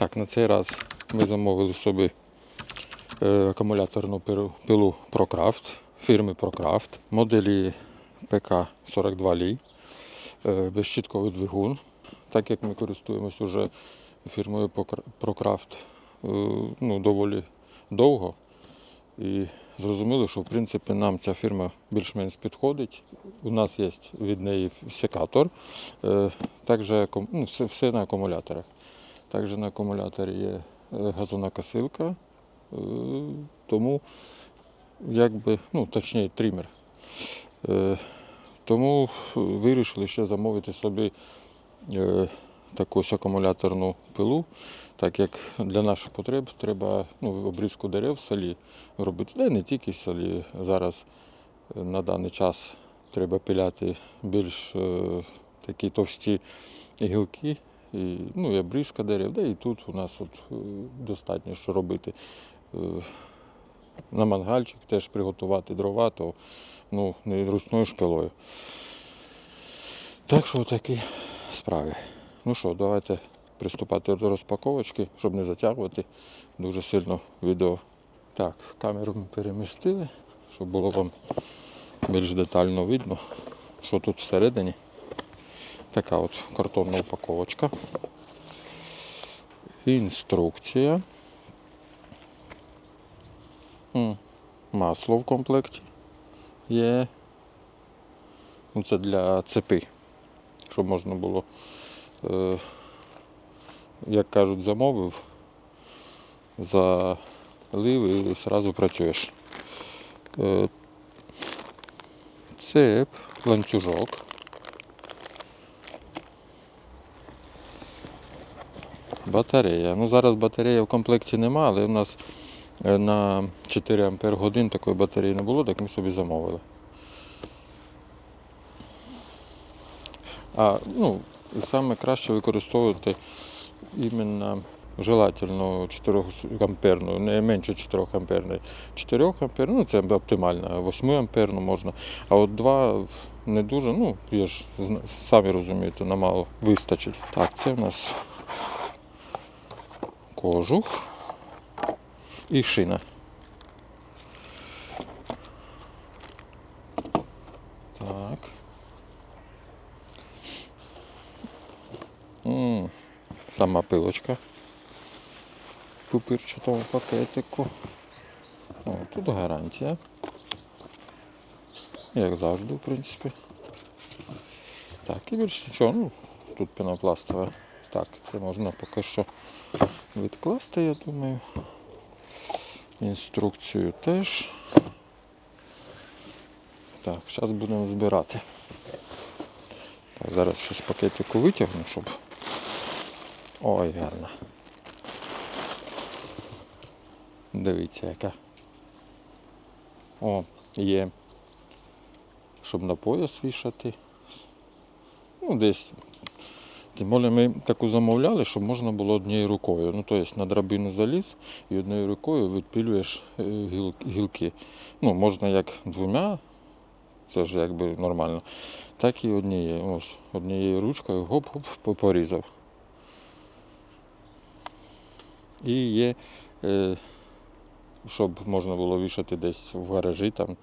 Так, на цей раз ми замовили собі е, акумуляторну пилу ProCraft фірми ProCraft, моделі ПК-42 Лі, е, безщітковий двигун. Так як ми користуємося вже фірмою ProCraft е, ну, доволі довго. І зрозуміли, що в принципі нам ця фірма більш-менш підходить. У нас є від неї секатор, також ну, все на акумуляторах. Також на акумуляторі є е, газонокосилка, е, тому якби, ну, точніше, трімер. Е, Тому вирішили ще замовити собі таку ось акумуляторну пилу, так як для наших потреб треба ну, обрізку дерев в селі робити. Та не тільки в селі. Зараз на даний час треба пиляти більш такі товсті гілки, і, ну, і обрізка дерев, да і тут у нас от, е, достатньо що робити. Е, На мангальчик теж приготувати дрова, то ну, не ручною шпилою. Так що такі справи. Ну що, давайте приступати до розпаковочки, щоб не затягувати дуже сильно відео. Так, камеру ми перемістили, щоб було вам більш детально видно, що тут всередині. Така от картонна упаковочка. Інструкція. Масло в комплекті є. Ну, Це для цепи, щоб можна було, е, як кажуть, замовив, залив і одразу працюєш. Е, Цеп, ланцюжок. Батарея. Ну, зараз батареї в комплекті немає, але у нас е, на 4 Ампер годин такої батареї не було, так ми собі замовили. А, ну, саме краще використовувати іменно желательно 4 амперну, не менше 4 амперної. 4 ампер, ну це оптимально, 8 амперну можна. А от 2 не дуже, ну, я ж самі розумієте, намало вистачить. Так, це в нас кожух і шина. Так. М, Сама пилочка в пупирчатому пакетику. О, тут гарантія. Як завжди, в принципі. Так, і більше нічого, ну, тут пінопластове. Так, це можна поки що відкласти, я думаю. Інструкцію теж. Так, зараз будемо збирати. Так, зараз щось пакетику витягну, щоб. Ой, гарно. Дивіться, яка. О, є. Щоб на пояс вішати. Ну, десь. Тим більше ми таку замовляли, щоб можна було однією рукою. Ну, тобто на драбину заліз і однією рукою відпилюєш е, гілки. Ну, можна як двома, це ж якби нормально, так і однією. Ось, однією ручкою гоп-гоп порізав. І є, е, щоб можна було вішати десь в гаражі там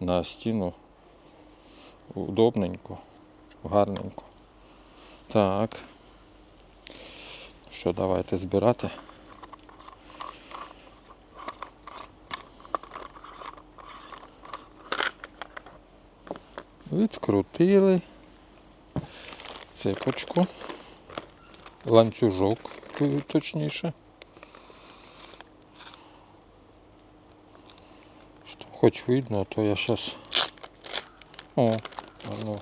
на стіну. Удобненько, гарненько. Так. Що, давайте збирати. Відкрутили цепочку, ланцюжок точніше. Хоч видно, то я зараз. О, воно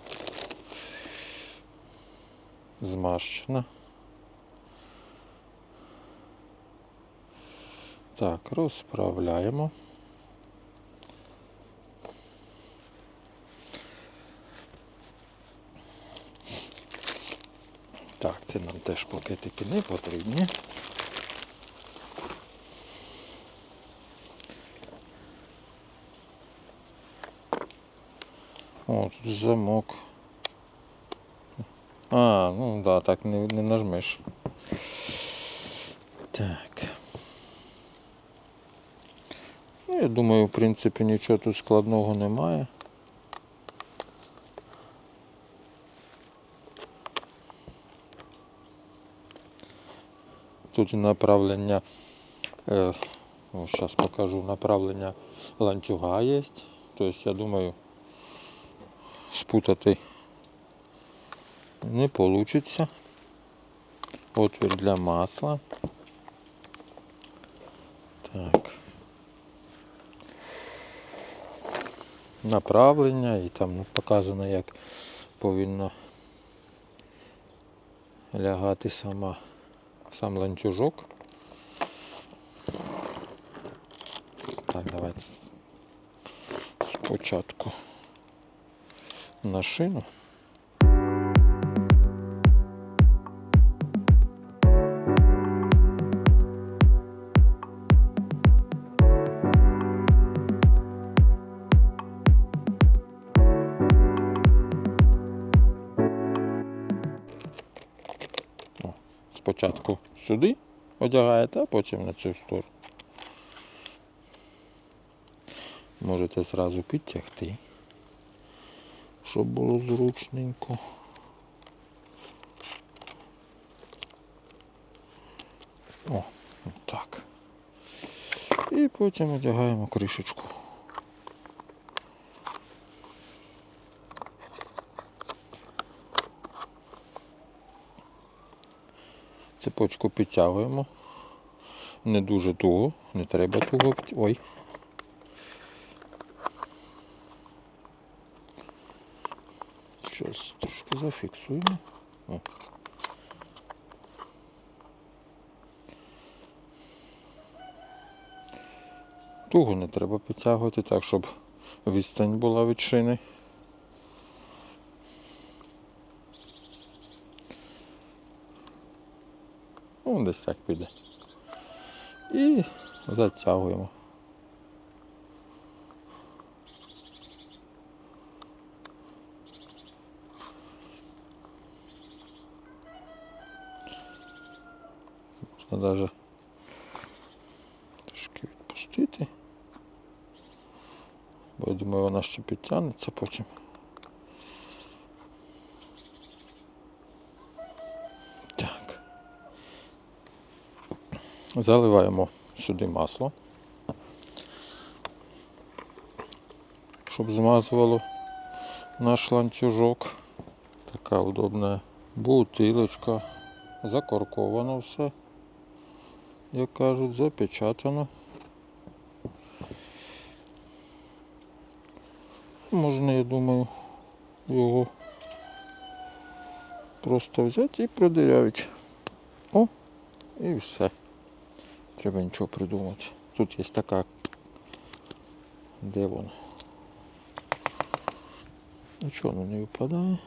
змащена. Так, розправляємо. Так, це нам теж пакетики не потрібні. О, тут замок. А, ну да, так не, не нажмеш. Так. Ну, я думаю, в принципі, нічого тут складного немає. Тут направлення, е, зараз покажу, направлення ланцюга є. Тобто, я думаю, спутати не вийде. Отвір для масла. Так. Направлення і там ну, показано, як повинно лягати сама, сам ланцюжок. Так, давайте спочатку на шину. Спочатку сюди одягаєте, а потім на цю сторону. Можете зразу підтягти, щоб було зручненько. О, так. І потім одягаємо кришечку. Цепочку підтягуємо. Не дуже туго, не треба туго. Ой. Щось трошки зафіксуємо. О. Туго не треба підтягувати так, щоб відстань була від шини. Десь так піде. І затягуємо. Можна навіть трошки відпустити. Бо я думаю, вона ще підтягнеться потім. Так. Заливаємо сюди масло, щоб змазувало наш ланцюжок. Така удобна бутилочка. Закорковано все, як кажуть, запечатано. Можна, я думаю, його просто взяти і продирявити. О, і все. Треба нічого придумати. Тут є така. Де воно? Нічого воно не випадає.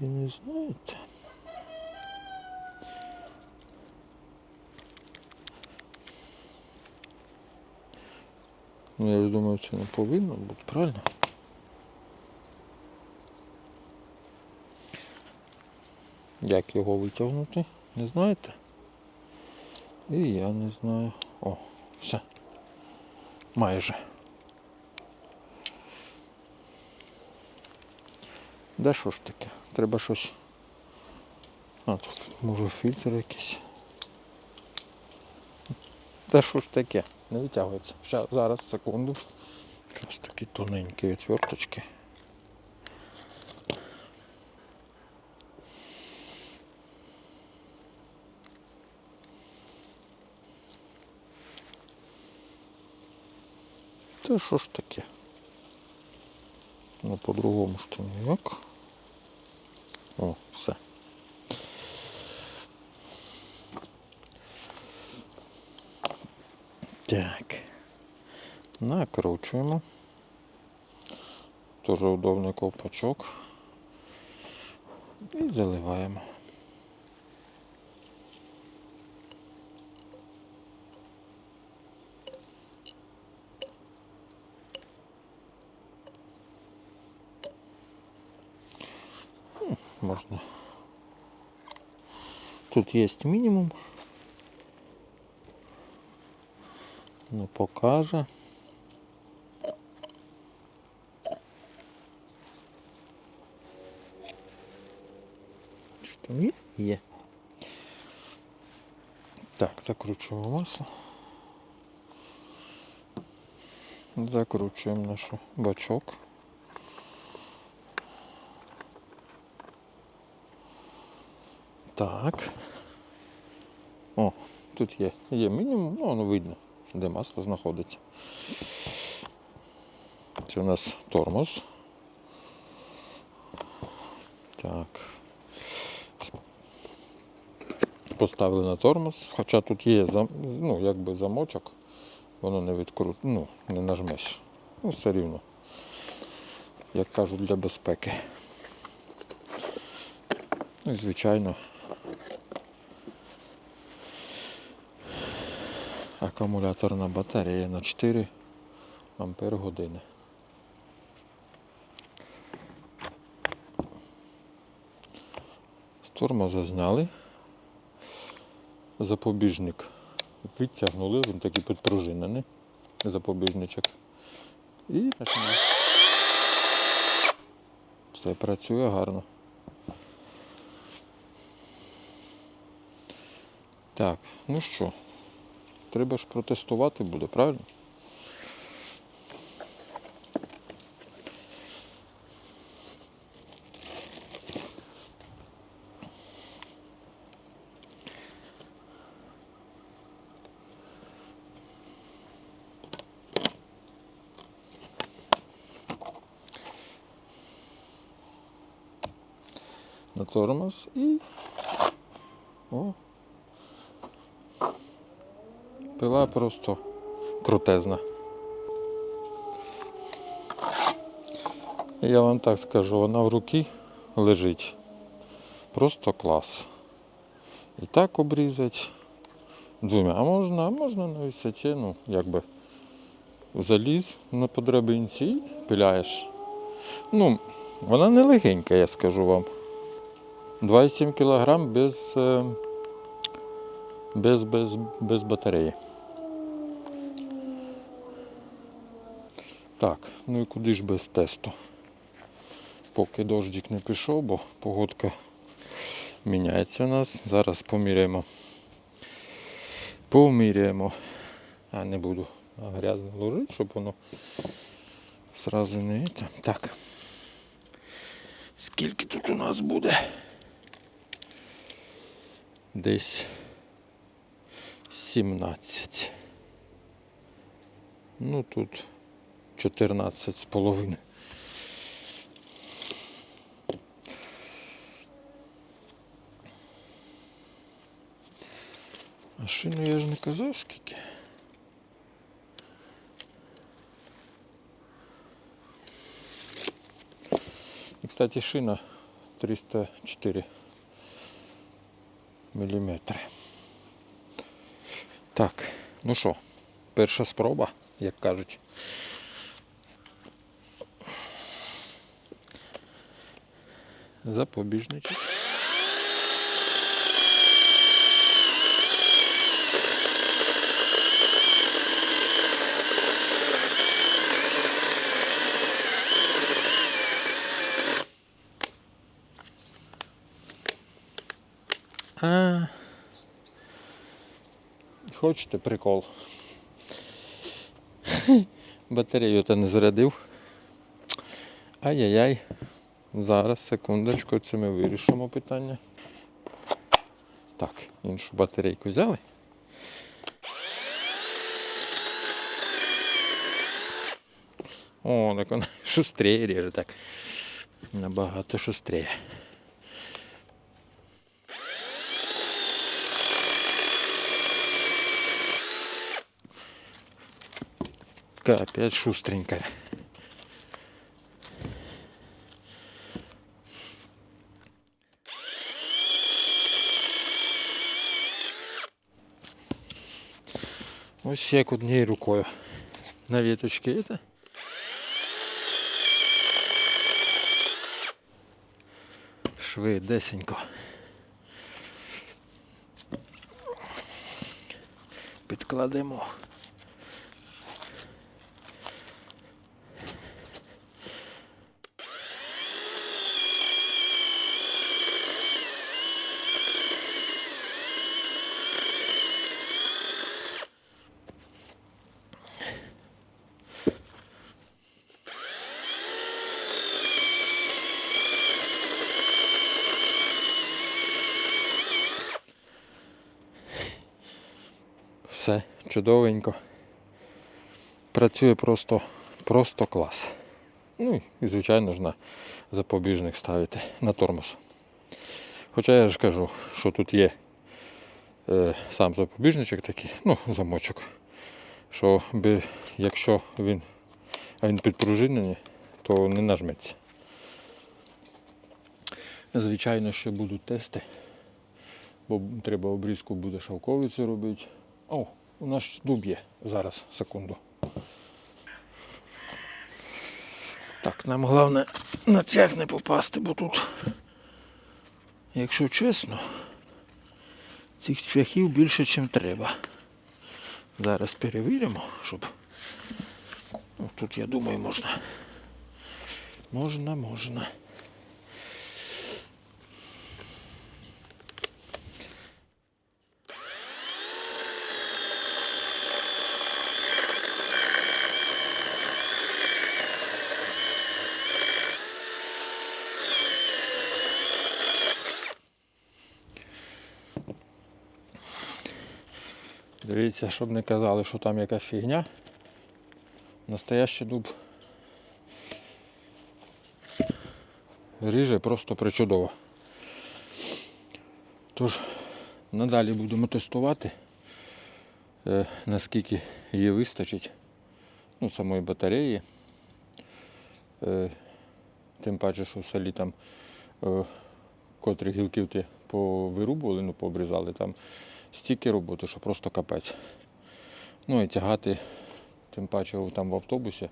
І не знаєте. Ну я ж думаю, це не повинно бути, правильно? Як його витягнути? Не знаєте? І я не знаю. О, все. Майже. Де що ж таке? Треба щось. А, тут може фільтр якийсь. Та що ж таке? Не витягується. Ща, зараз, секунду. Щось такі тоненькі відверточки. Та що ж таке? Ну, по-другому ж то ніяк. О, все. Так. Накручуємо. Дуже удобний ковпачок. І заливаємо. М, Можна Тут є мінімум. Ну, покаже. Що ні? Є. Так, закручуємо масло. Закручуємо наш бачок. Так. О, тут є, є мінімум, ну воно видно, де масло знаходиться. Це у нас тормоз. Так. Поставили на тормоз, хоча тут є ну, якби замочок, воно не відкрут, ну, не нажмеш. Ну, все рівно. Як кажуть, для безпеки. Ну і звичайно. Акумуляторна батарея на 4 ампер години. З тормоза зняли. Запобіжник відтягнули, він такий підпружинений. Запобіжничок. І починаємо. Все працює гарно. Так, ну що, треба ж протестувати буде, правильно? На тормоз і. О. Пила просто крутезна. Я вам так скажу, вона в руки лежить. Просто клас. І так обрізати двома. А можна, а можна на висоті, ну, якби заліз на подрабинці і пиляєш. Ну, вона не легенька, я скажу вам. 2,7 кг без, е, без, без, без батареї. Так, ну і куди ж без тесту? Поки дождик не пішов, бо погодка міняється у нас. Зараз поміряємо. Поміряємо. А не буду грязно ложити, щоб воно сразу не це. Так. Скільки тут у нас буде? Десь 17. Ну тут 14 з половиною. А шину я ж не казав скільки. І, кстати, шина 304 міліметри. Так, ну що, перша спроба, як кажуть. Запобіжничок. А. Хочете прикол? Батарею та не зарядив. Ай-яй-яй. Зараз, секундочку, це ми вирішимо питання. Так, іншу батарейку взяли. О, так вона шустрее реже так. Набагато шустрее. Опять шустренькая. Ось як однією рукою на віточки. І. Швидесенько. Підкладемо. Чудовенько. Працює просто, просто клас. Ну і, звичайно ж, на запобіжник ставити на тормоз. Хоча я ж кажу, що тут є е, сам запобіжничок такий, ну, замочок. Що би, якщо він, а він підпружинений, то не нажметься. Звичайно, ще будуть тести, бо треба обрізку буде шовковицю робити. О, у нас дуб є. Зараз, секунду. Так, нам головне на цях не попасти, бо тут, якщо чесно, цих цвяхів більше, ніж треба. Зараз перевіримо, щоб. Ну, тут, я думаю, можна. Можна, можна. Дивіться, щоб не казали, що там якась фігня. Настоящий дуб. Ріже просто причудово. Тож, надалі будемо тестувати, е, наскільки її вистачить. Ну, самої батареї. Е, тим паче, що в селі там е, котрі гілків ті повирубували, ну, пообрізали, там стільки роботи, що просто капець. Ну і тягати, тим паче там в автобусі,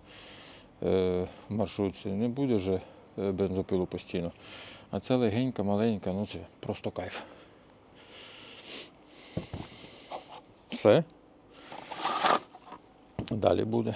е, в маршрутці не буде вже е, бензопилу постійно. А це легенька, маленька, ну це просто кайф. Все. Далі буде.